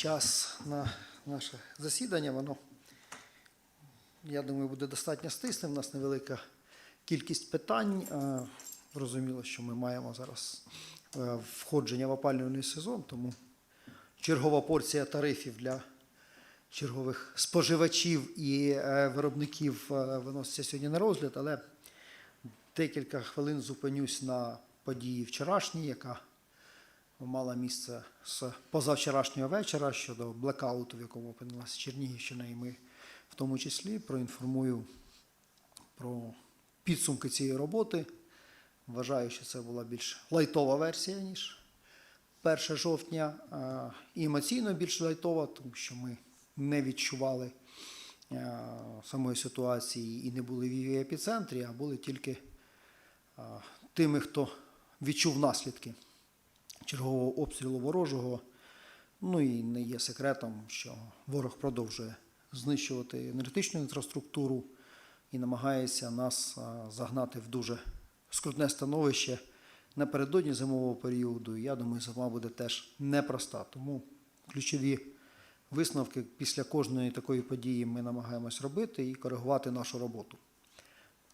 час на наше засідання. Воно, я думаю, буде достатньо стисним. У нас невелика кількість питань. Е, Зрозуміло, що ми маємо зараз е, входження в опалювальний сезон, тому чергова порція тарифів для чергових споживачів і е, виробників виноситься сьогодні на розгляд, але декілька хвилин зупинюсь на події вчорашній, яка мала місце з позавчорашнього вечора щодо блекауту, в якому опинилася Чернігівщина, і ми в тому числі проінформую про підсумки цієї роботи. Вважаю, що це була більш лайтова версія, ніж 1 жовтня, і емоційно більш лайтова, тому що ми не відчували самої ситуації і не були в її епіцентрі, а були тільки тими, хто відчув наслідки чергового обстрілу ворожого. Ну і не є секретом, що ворог продовжує знищувати енергетичну інфраструктуру і намагається нас загнати в дуже скрутне становище напередодні зимового періоду. Я думаю, зима буде теж непроста. Тому ключові висновки після кожної такої події ми намагаємось робити і коригувати нашу роботу.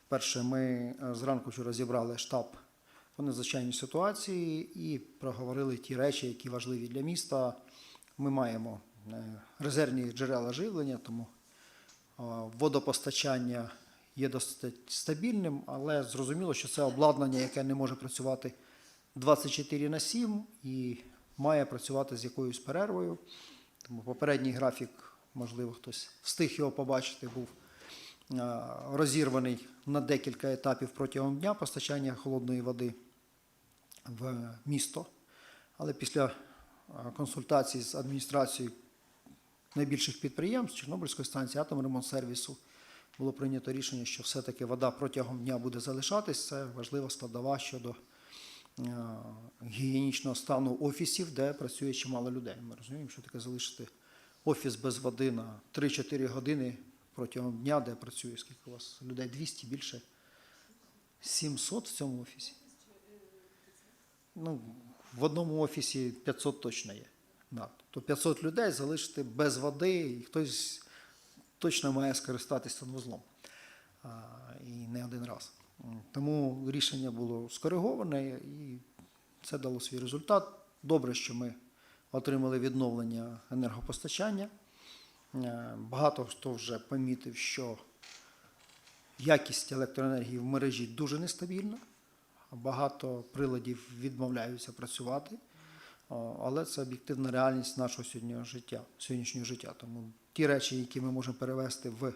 Перше, ми зранку вчора зібрали штаб по надзвичайній ситуації і проговорили ті речі, які важливі для міста. Ми маємо е, резервні джерела живлення, тому е, водопостачання є досить стабільним, але зрозуміло, що це обладнання, яке не може працювати 24 на 7 і має працювати з якоюсь перервою. Тому попередній графік, можливо, хтось встиг його побачити, був е, розірваний на декілька етапів протягом дня постачання холодної води в місто. Але після е, консультацій з адміністрацією найбільших підприємств Чорнобильської станції атомремонтсервісу було прийнято рішення, що все-таки вода протягом дня буде залишатись. Це важлива складова щодо е, гігієнічного стану офісів, де працює чимало людей. Ми розуміємо, що таке залишити офіс без води на 3-4 години протягом дня, де працює скільки у вас людей 200 більше 700 в цьому офісі. Ну, в одному офісі 500 точно є. Да. То 500 людей залишити без води, і хтось точно має скористатися санвузлом. А, і не один раз. Тому рішення було скориговане і це дало свій результат. Добре, що ми отримали відновлення енергопостачання. Е, Багато хто вже помітив, що якість електроенергії в мережі дуже нестабільна. Багато приладів відмовляються працювати, але це об'єктивна реальність нашого сьогоднішнього життя. Сьогоднішнього життя. Тому ті речі, які ми можемо перевести в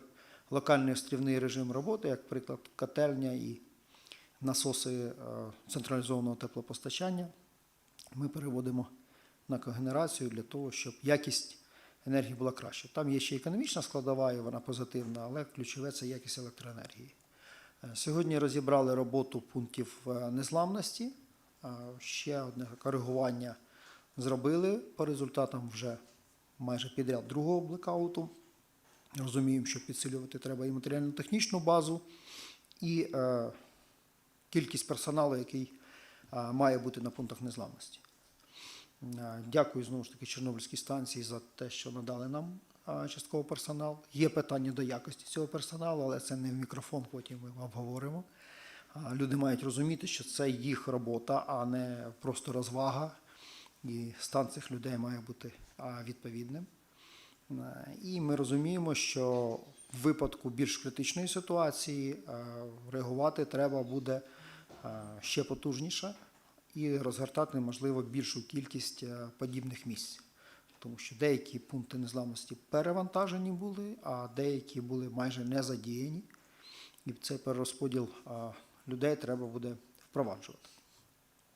локальний острівний режим роботи, як приклад котельня і насоси е, централізованого теплопостачання, ми переводимо на когенерацію для того, щоб якість енергії була краща. Там є ще економічна складова, і вона позитивна, але ключове це якість електроенергії. Сьогодні розібрали роботу пунктів е, незламності. Е, Ще одне коригування зробили по результатам вже майже підряд другого блекауту. Розуміємо, що підсилювати треба і матеріально-технічну базу, і е, кількість персоналу, який е, має бути на пунктах незламності. Е, Дякую знову ж таки Чорнобильській станції за те, що надали нам частково персонал. Є питання до якості цього персоналу, але це не в мікрофон, потім ми обговоримо. Люди мають розуміти, що це їх робота, а не просто розвага. І стан цих людей має бути відповідним. І ми розуміємо, що в випадку більш критичної ситуації реагувати треба буде ще потужніше і розгортати, можливо, більшу кількість подібних місць. Тому що деякі пункти незламності перевантажені були, а деякі були майже не задіяні. І цей перерозподіл людей треба буде впроваджувати.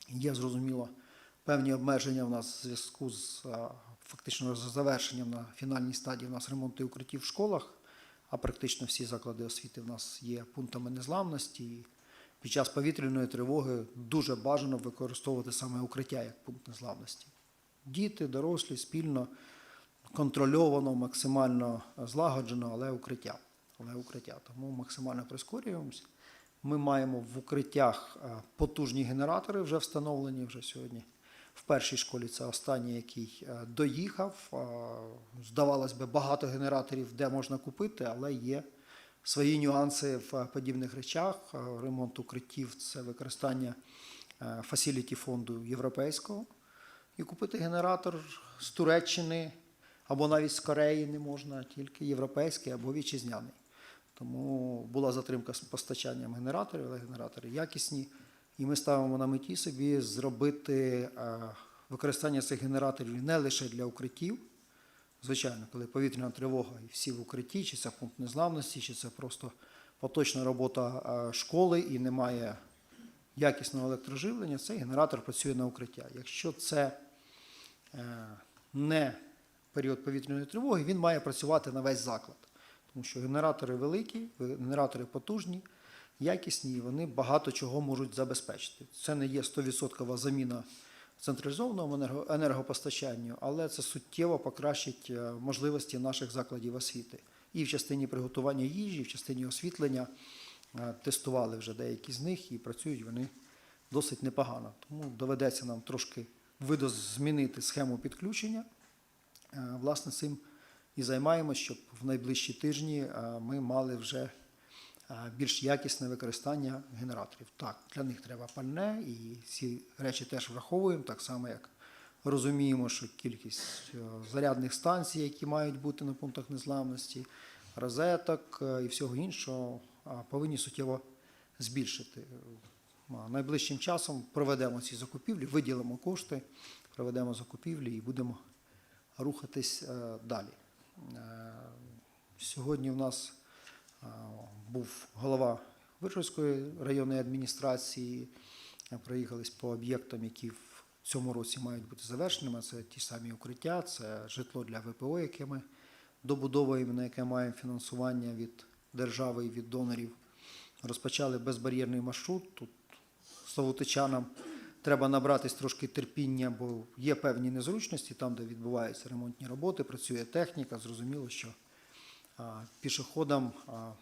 Є, зрозуміло, певні обмеження в нас в зв'язку з фактично завершенням на фінальній стадії у нас ремонту укриттів в школах, а практично всі заклади освіти в нас є пунктами незламності. І під час повітряної тривоги дуже бажано використовувати саме укриття як пункт незламності. Діти, дорослі, спільно, контрольовано, максимально злагоджено, але укриття. Але укриття. Тому максимально прискорюємося. Ми маємо в укриттях е, потужні генератори вже встановлені вже сьогодні. В першій школі це останній, який е, доїхав. Е, Здавалось би, багато генераторів, де можна купити, але є свої нюанси в подібних речах. Ремонт укриттів це використання фасіліті фонду європейського. І купити генератор з Туреччини або навіть з Кореї не можна, тільки європейський або вітчизняний. Тому була затримка з постачанням генераторів, але генератори якісні. І ми ставимо на меті собі зробити е, використання цих генераторів не лише для укриттів. Звичайно, коли повітряна тривога і всі в укритті, чи це пункт незламності, чи це просто поточна робота е, школи і немає якісного електроживлення, цей генератор працює на укриття. Якщо це не період повітряної тривоги, він має працювати на весь заклад. Тому що генератори великі, генератори потужні, якісні, і вони багато чого можуть забезпечити. Це не є 100% заміна централізованому енерго- енергопостачанню, але це суттєво покращить е, можливості наших закладів освіти. І в частині приготування їжі, і в частині освітлення Е, тестували вже деякі з них і працюють вони досить непогано. Тому доведеться нам трошки видозмінити схему підключення. Е, Власне, цим і займаємося, щоб в найближчі тижні е, ми мали вже е, більш якісне використання генераторів. Так, для них треба пальне, і ці речі теж враховуємо, так само як розуміємо, що кількість зарядних станцій, які мають бути на пунктах незламності, розеток і всього іншого, повинні суттєво збільшити. Найближчим часом проведемо ці закупівлі, виділимо кошти, проведемо закупівлі і будемо рухатись е, далі. Е, Сьогодні в нас е, був голова Виршовської районної адміністрації. Проїхались по об'єктам, які в цьому році мають бути завершеними. Це ті самі укриття, це житло для ВПО, яке ми добудовуємо, на яке маємо фінансування від держави і від донорів. Розпочали безбар'єрний маршрут. Тут словотичанам треба набратись трошки терпіння, бо є певні незручності там, де відбуваються ремонтні роботи, працює техніка. Зрозуміло, що пішоходам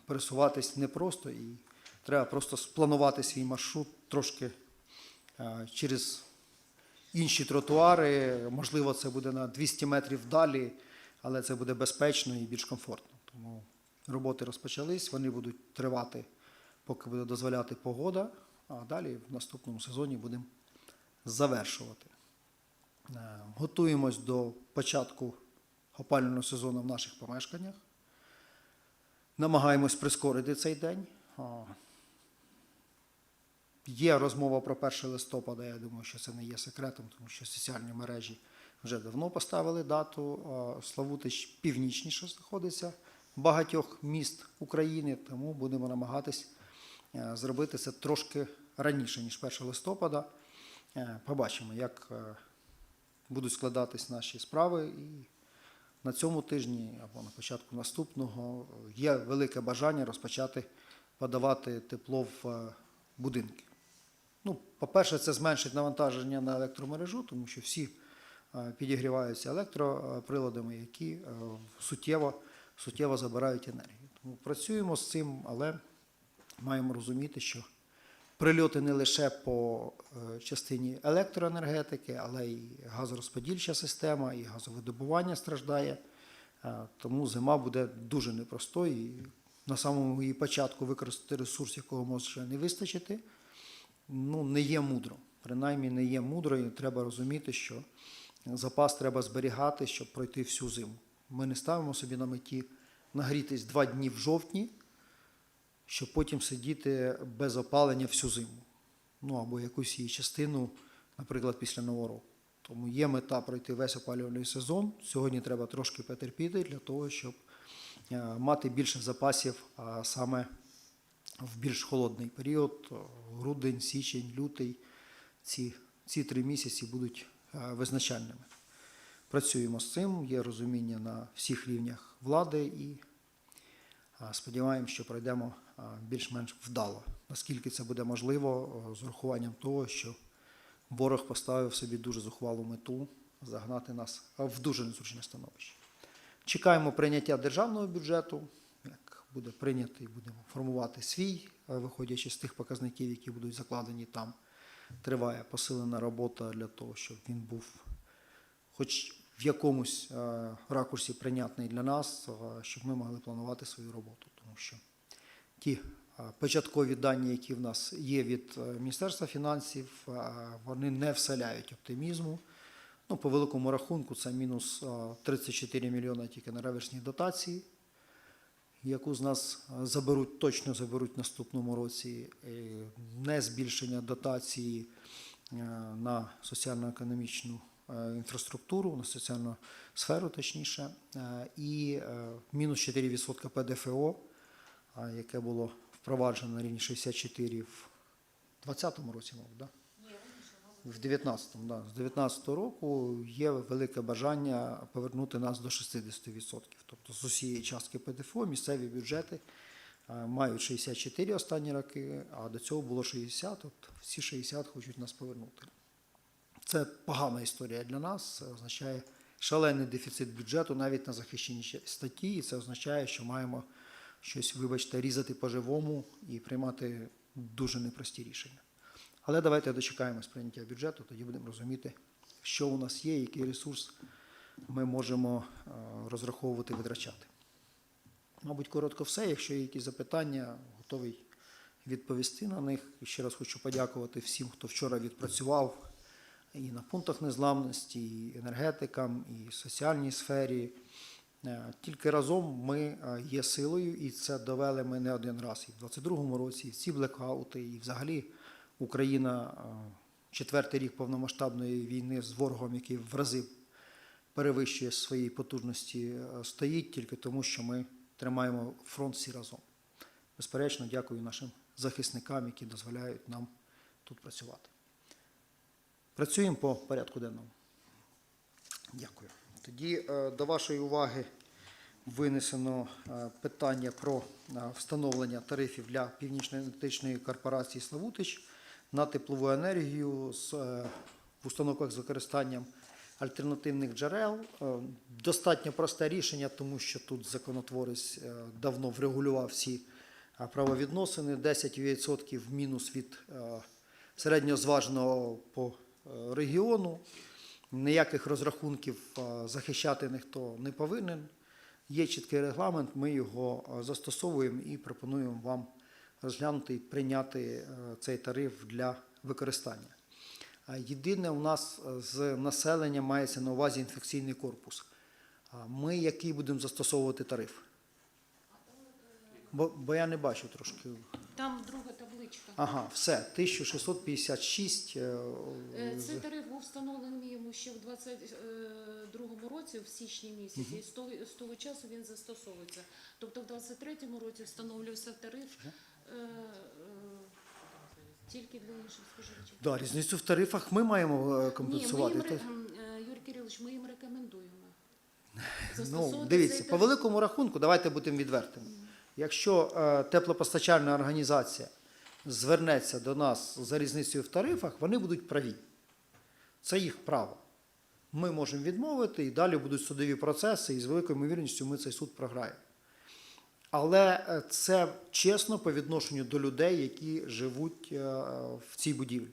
пересуватись непросто і треба просто спланувати свій маршрут трошки через інші тротуари. Можливо, це буде на 200 метрів далі, але це буде безпечно і більш комфортно. Тому роботи розпочались, вони будуть тривати, поки буде дозволяти погода, а далі в наступному сезоні будемо завершувати. Е, Готуємось до початку опалювального сезону в наших помешканнях. Намагаємось прискорити цей день. Є розмова про 1 листопада, я думаю, що це не є секретом, тому що соціальні мережі вже давно поставили дату. Славутич північніше знаходиться багатьох міст України, тому будемо намагатись е, зробити це трошки раніше, ніж 1 листопада. Е, Побачимо, як е, будуть складатись наші справи. І на цьому тижні або на початку наступного е, є велике бажання розпочати подавати тепло в е, будинки. Ну, по-перше, це зменшить навантаження на електромережу, тому що всі е, підігріваються електроприладами, які е, суттєво, суттєво забирають енергію. Тому працюємо з цим, але маємо розуміти, що прильоти не лише по е, частині електроенергетики, але й газорозподільча система, і газовидобування страждає. Е, Тому зима буде дуже непростою. На самому її початку використати ресурс, якого може не вистачити, ну, не є мудро. Принаймні не є мудро, і треба розуміти, що запас треба зберігати, щоб пройти всю зиму. Ми не ставимо собі на меті нагрітись два дні в жовтні, щоб потім сидіти без опалення всю зиму. Ну або якусь її частину, наприклад, після Нового року. Тому є мета пройти весь опалювальний сезон. Сьогодні треба трошки потерпіти для того, щоб е, мати більше запасів а саме в більш холодний період, грудень, січень, лютий. Ці, ці три місяці будуть е, визначальними. Працюємо з цим, є розуміння на всіх рівнях влади і сподіваємося, що пройдемо більш-менш вдало, наскільки це буде можливо, з урахуванням того, що ворог поставив собі дуже зухвалу мету загнати нас в дуже незручне становище. Чекаємо прийняття державного бюджету. Як буде прийнятий, будемо формувати свій, виходячи з тих показників, які будуть закладені там. триває посилена робота для того, щоб він був хоч в якомусь е, ракурсі прийнятний для нас, е, щоб ми могли планувати свою роботу. Тому що ті е, початкові дані, які в нас є від Міністерства фінансів, вони не вселяють оптимізму. Ну, по великому рахунку, це мінус е, 34 мільйони тільки на реверсні дотації, яку з нас заберуть, точно заберуть в наступному році. Не збільшення дотації на соціально-економічну інфраструктуру, на соціальну сферу, точніше, е, і е, мінус 4% ПДФО, яке було впроваджено на рівні 64 в 2020 році, мабуть, да? В 19-му, да. З 19-го року є велике бажання повернути нас до 60%. Тобто з усієї частки ПДФО місцеві бюджети е, мають 64 останні роки, а до цього було 60, от всі 60 хочуть нас повернути. Це погана історія для нас. Це означає шалений дефіцит бюджету навіть на захищені статті. І це означає, що маємо щось, вибачте, різати по-живому і приймати дуже непрості рішення. Але давайте дочекаємось прийняття бюджету, тоді будемо розуміти, що у нас є, який ресурс ми можемо е, розраховувати витрачати. Мабуть, коротко все. Якщо є якісь запитання, готовий відповісти на них. І ще раз хочу подякувати всім, хто вчора відпрацював і на пунктах незламності, і енергетикам, і соціальній сфері. Е, Тільки разом ми е, є силою, і це довели ми не один раз. І в 22-му році, і ці блекаути, і взагалі Україна е, четвертий рік повномасштабної війни з ворогом, який в рази перевищує свої потужності, стоїть тільки тому, що ми тримаємо фронт всі разом. Безперечно, дякую нашим захисникам, які дозволяють нам тут працювати. Працюємо по порядку денному. Дякую. Тоді е, до вашої уваги винесено е, питання про е, встановлення тарифів для Північної енергетичної корпорації Славутич на теплову енергію в установках з використанням альтернативних джерел. Достатньо просте рішення, тому що тут законотворець давно врегулював всі правовідносини. 10% мінус від середньозваженого по регіону. Ніяких розрахунків е, захищати ніхто не повинен. Є чіткий регламент, ми його е, застосовуємо і пропонуємо вам розглянути і прийняти е, цей тариф для використання. Єдине, у нас е, з населення мається на увазі інфекційний корпус. Ми який будемо застосовувати тариф? Бо, бо я не бачу трошки. Там друга табличка. Ага, все, 1656. е, Е, Цей тариф був встановлений йому ще в 22-му році, в січні місяці, і з того, з того часу він застосовується. Тобто в 23-му році встановлювався тариф е, е, тільки для інших споживачів. Да, різницю в тарифах ми маємо е, Ні, ми компенсувати. їм, Та- м, е, Юрій Кирилович, ми їм рекомендуємо. Ну, застосовувати дивіться, цей по тариф. великому рахунку, давайте будемо відвертими. Якщо е, теплопостачальна організація звернеться до нас за різницею в тарифах, вони будуть праві. Це їх право. Ми можемо відмовити, і далі будуть судові процеси, і з великою ймовірністю ми цей суд програємо. Але е, це чесно по відношенню до людей, які живуть е, в цій будівлі.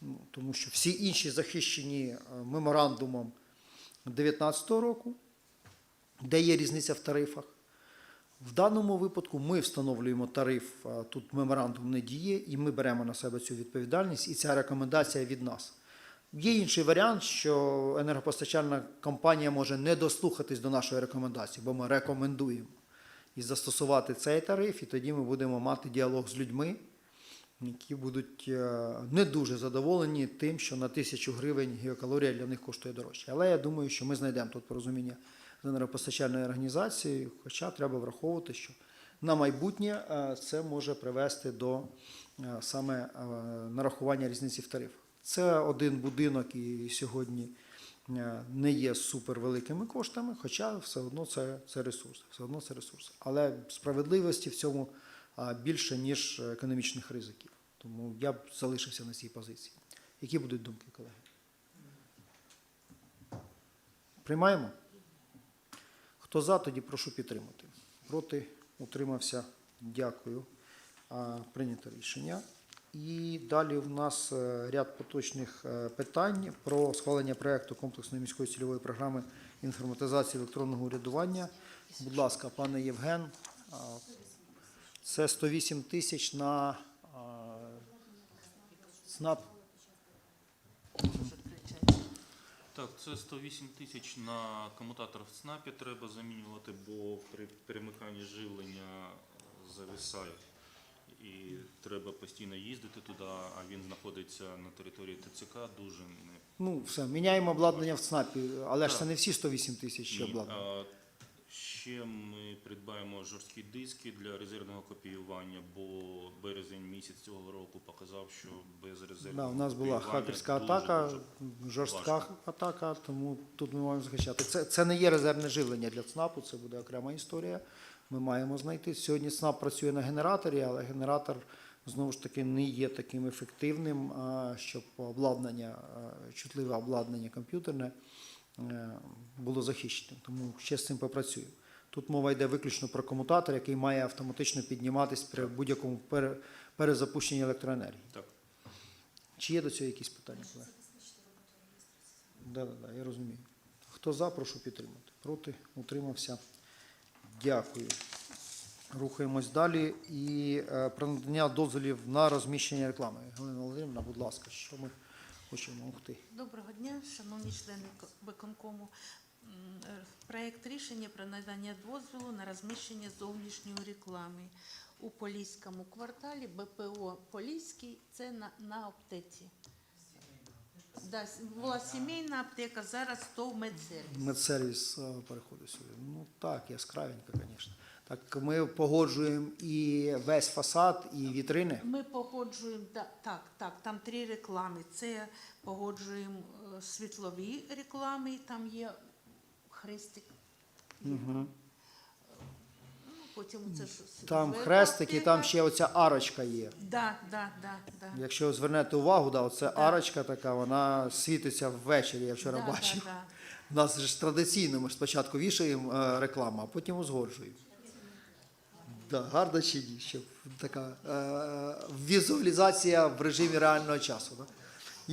Ну, Тому що всі інші захищені е, меморандумом 2019 року, де є різниця в тарифах. В даному випадку ми встановлюємо тариф, тут меморандум не діє, і ми беремо на себе цю відповідальність, і ця рекомендація від нас. Є інший варіант, що енергопостачальна компанія може не дослухатись до нашої рекомендації, бо ми рекомендуємо і застосувати цей тариф, і тоді ми будемо мати діалог з людьми, які будуть е, не дуже задоволені тим, що на тисячу гривень геокалорія для них коштує дорожче. Але я думаю, що ми знайдемо тут порозуміння з енергопостачальною організацією, хоча треба враховувати, що на майбутнє е, це може привести до е, саме е, нарахування різниці в тарифах. Це один будинок і сьогодні не є супервеликими коштами, хоча все одно це, це ресурс. Все одно це ресурс. Але справедливості в цьому більше, ніж економічних ризиків. Тому я б залишився на цій позиції. Які будуть думки, колеги? Приймаємо? Хто за, тоді прошу підтримати. Проти утримався. Дякую. Прийнято рішення. І далі в нас е, ряд поточних е, питань про схвалення проекту комплексної міської цільової програми інформатизації електронного урядування. Будь ласка, пане Євген, це 108 тисяч на СНАП. Так, це 108 тисяч на комутатор в ЦНАПі треба замінювати, бо при перемиканні живлення зависає. І треба постійно їздити туди, а він знаходиться на території ТЦК дуже не Ну, все, міняємо обладнання в ЦНАПі, але ж це не всі 108 тисяч ще Ні, обладнання. а Ще ми придбаємо жорсткі диски для резервного копіювання, бо березень місяць цього року показав, що без резервного Да, у нас була копіювання хакерська дуже, атака, дуже жорстка важко. атака, тому тут ми маємо захищати. Це, це не є резервне живлення для ЦНАПу, це буде окрема історія. Ми маємо знайти. Сьогодні ЦНАП працює на генераторі, але генератор знову ж таки не є таким ефективним, щоб обладнання, чутливе обладнання комп'ютерне було захищеним. Тому ще з цим попрацюємо. Тут мова йде виключно про комутатор, який має автоматично підніматись при будь-якому пере- перезапущенні електроенергії. Так. Чи є до цього якісь питання? Да, да, да, я розумію. Хто за, прошу підтримати. Проти, утримався. Дякую. Рухаємось далі. І е, про надання дозволів на розміщення реклами. Галина Володимирівна, будь ласка, що ми хочемо Ух ти. Доброго дня, шановні члени ко- виконкому. Е, Проект рішення про надання дозволу на розміщення зовнішньої реклами у Поліському кварталі БПО Поліський. Це на, на аптеці. Да, була сімейна аптека, зараз то медсервіс. Медсервіс е, переходить сюди. Ну так, яскравенько, звісно. Так ми погоджуємо і весь фасад, і вітрини. Ми погоджуємо, так, так, там три реклами. Це погоджуємо е, світлові реклами, там є хрестик. Угу. Потім це ж Там зверху хрестики, там ще оця арочка є. Да, да, да, да. Якщо звернете увагу, да, оце Да. арочка така, вона світиться ввечері, я вчора да, бачив. Да, да. У нас ж традиційно, ми ж спочатку вішаємо е, рекламу, а потім узгоджуємо. Да, гарно чи ні, щоб така е, візуалізація в режимі реального часу. Да?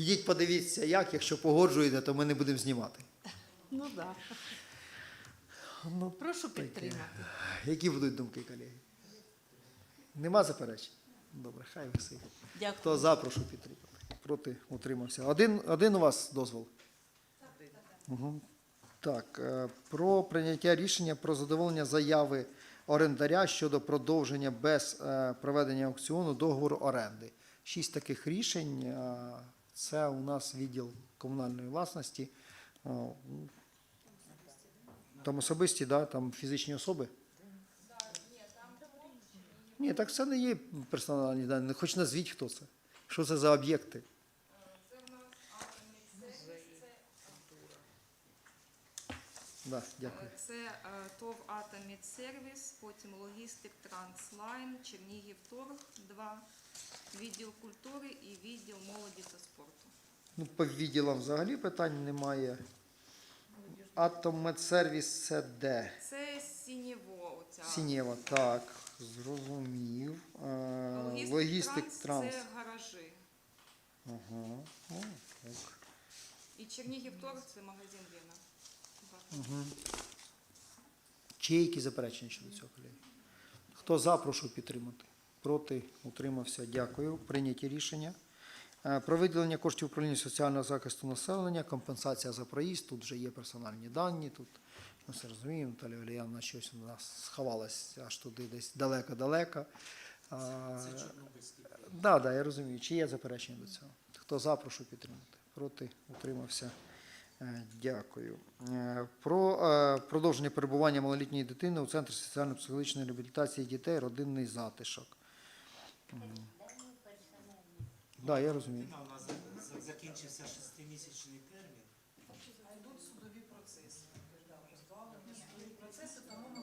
Ідіть, подивіться, як, якщо погоджуєте, то ми не будемо знімати. Ну да. Ну, Прошу підтримати. які будуть думки, колеги? Нема заперечень? Добре, хай висить. Дякую. Хто за, прошу підтримати. Проти утримався. Один, один у вас дозвол? Угу. Так, е, про прийняття рішення про задоволення заяви орендаря щодо продовження без е, проведення аукціону договору оренди. Шість таких рішень. е, Це у нас відділ комунальної власності. Там особисті, да? там фізичні особи. Ні, так це не є персональні дані. Хоч назвіть, хто це. Що це за об'єкти? Да, дякую. Це е, ТОВ «Атомідсервіс», потім логістик Транслайн, Чернігів Торг 2, відділ культури і відділ молоді та спорту. Ну, по відділам взагалі питань немає. Атоммедсервіс це де? Це Сінєво. Оця. Сінєва, так, зрозумів. Е, Логістик транс. Це гаражі. Ага. О, так. І Чернігів Торг це магазин Віна. Чи є якісь заперечення щодо цього, колеги? Хто за, прошу підтримати. Проти, утримався. Дякую. Прийняті рішення. Е, Про виділення коштів управління соціального захисту населення, компенсація за проїзд. Тут вже є персональні дані. Тут ми все розуміємо. Наталя Оліяна щось у нас сховалась аж туди, десь далеко-далеко. Це Чорнобильський. Да, да, я розумію. Чи є заперечення до цього? Хто за, прошу підтримати. Проти, утримався. Е, Дякую. Е, Про е, продовження перебування малолітньої дитини у Центрі соціально-психологічної реабілітації дітей родинний затишок. Да, я розумію. У нас за- за- закінчився шестимісячний термін.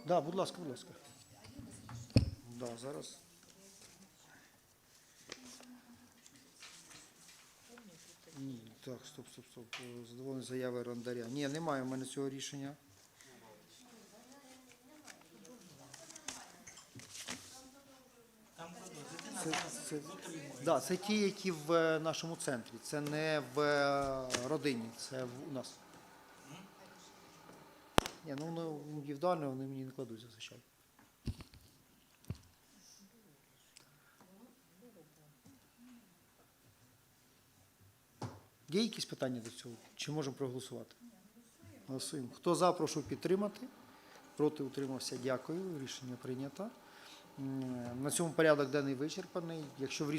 Да, будь ласка, будь ласка. Да, зараз. Ні, так, стоп, стоп, стоп. Е, Задоволені заяви рандаря. Ні, немає в мене цього рішення. Це, це, да, це ті, які в е, нашому центрі. Це не в е, родині, це в, у нас. Ні, ну, ну індивідуально вони мені не кладуть зазвичай. Є якісь питання до цього? Чи можемо проголосувати? Голосуємо. Хто за, прошу підтримати. Проти утримався. Дякую. Рішення прийнято. На цьому порядок денний вичерпаний. Якщо в різному